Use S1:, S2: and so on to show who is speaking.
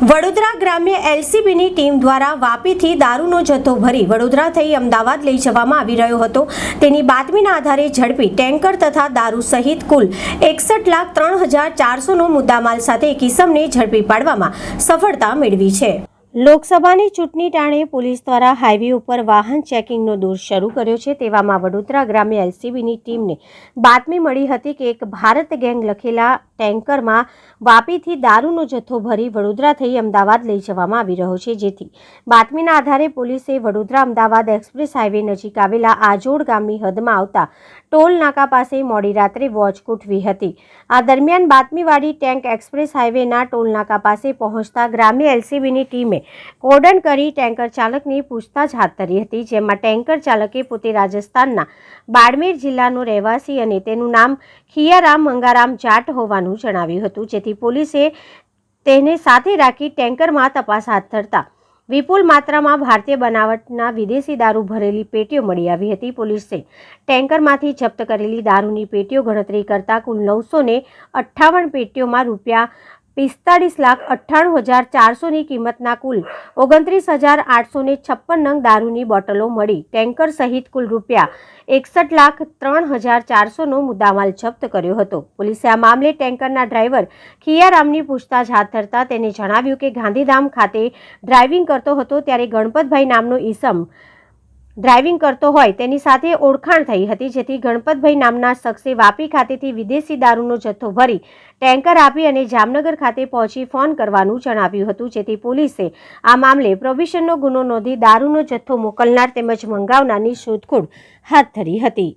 S1: વડોદરા ગ્રામ્ય એલસીબીની ટીમ દ્વારા વાપીથી દારૂનો જથ્થો ભરી વડોદરા થઈ અમદાવાદ લઈ જવામાં આવી રહ્યો હતો. તેની બાતમીના આધારે ઝડપી ટેન્કર તથા દારૂ સહિત કુલ એકસઠ લાખ ત્રણ હજાર ચારસોનો મુદ્દામાલ સાથે એક ઇસમને ઝડપી પાડવામાં સફળતા મેળવી છે. લોકસભાની ચૂંટણી ટાણે પોલીસ દ્વારા હાઈવે ઉપર વાહન ચેકિંગનો દોર શરૂ કર્યો છે. તેવામાં વડોદરા ગ્રામ્ય એલસીબીની ટીમને બાતમી મળી હતી કે એક ભારત ગેંગ લખેલા ટેન્કરમાં વાપીથી દારૂનો જથ્થો ભરી વડોદરા થઈ અમદાવાદ લઈ જવામાં આવી રહ્યો છે. જેથી બાતમીના આધારે પોલીસે વડોદરા અમદાવાદ એક્સપ્રેસ હાઈવે નજીક આવેલા આજોડ ગામની હદમાં આવતા ટોલ નાકા પાસે મોડી રાત્રે વોચ ગોઠવી હતી. આ દરમિયાન બાતમીવાળી ટેન્ક એક્સપ્રેસ હાઈવેના ટોલ નાકા પાસે પહોંચતા ગ્રામ્ય એલસીબીની ટીમે કોર્ડન કરી ટેન્કર ચાલકની પૂછતાછ હાથ ધરી હતી, જેમાં ટેન્કર ચાલકે પોતે રાજસ્થાનના બાડમેર જિલ્લાનો રહેવાસી અને તેનું નામ ખિયારામ મંગારામ જાટ હોવાનું જણાવ્યું હતું. જેથી પોલીસે તેને સાથે રાખી ટેન્કરમાં તપાસ હાથ ધરતા વિપુલ માત્રામાં ભારતીય બનાવટના વિદેશી દારૂ ભરેલી પેટીઓ મળી આવી હતી. પોલીસે ટેન્કરમાંથી જપ્ત કરેલી દારૂની પેટીઓ ગણતરી કરતાં કુલ નવસો અઠ્ઠાવન પેટીઓમાં રૂપિયા પિસ્તાળીસ લાખ અઠ્ઠાણું હજાર ચારસોની કિંમતના કુલ ઓગણત્રીસ હજાર આઠસો ને છપ્પન નંગ દારૂની બોટલો મળી. ટેન્કર સહિત કુલ રૂપિયા એકસઠ લાખ ત્રણ હજાર ચારસોનો મુદ્દામાલ જપ્ત કર્યો હતો. પોલીસે આ મામલે ટેન્કરના ડ્રાઈવર ખિયારામની પૂછતાછ હાથ ધરતા તેને જણાવ્યું કે ગાંધીધામ ખાતે ડ્રાઇવિંગ કરતો હતો ત્યારે ગણપતભાઈ નામનો ઈસમ ડ્રાઇવિંગ કરતો હોય તેની સાથે ઓળખાણ થઈ હતી, જેથી ગણપતભાઈ નામના શખ્સે વાપી ખાતેથી વિદેશી દારૂનો જથ્થો ભરી ટેન્કર આપી અને જામનગર ખાતે પહોંચી ફોન કરવાનું જણાવ્યું હતું, જેથી પોલીસે આ મામલે પ્રોવિશનનો ગુનો નોંધી દારૂનો જથ્થો મોકલનાર તેમજ મંગાવનારની શોધખોળ હાથ ધરી હતી.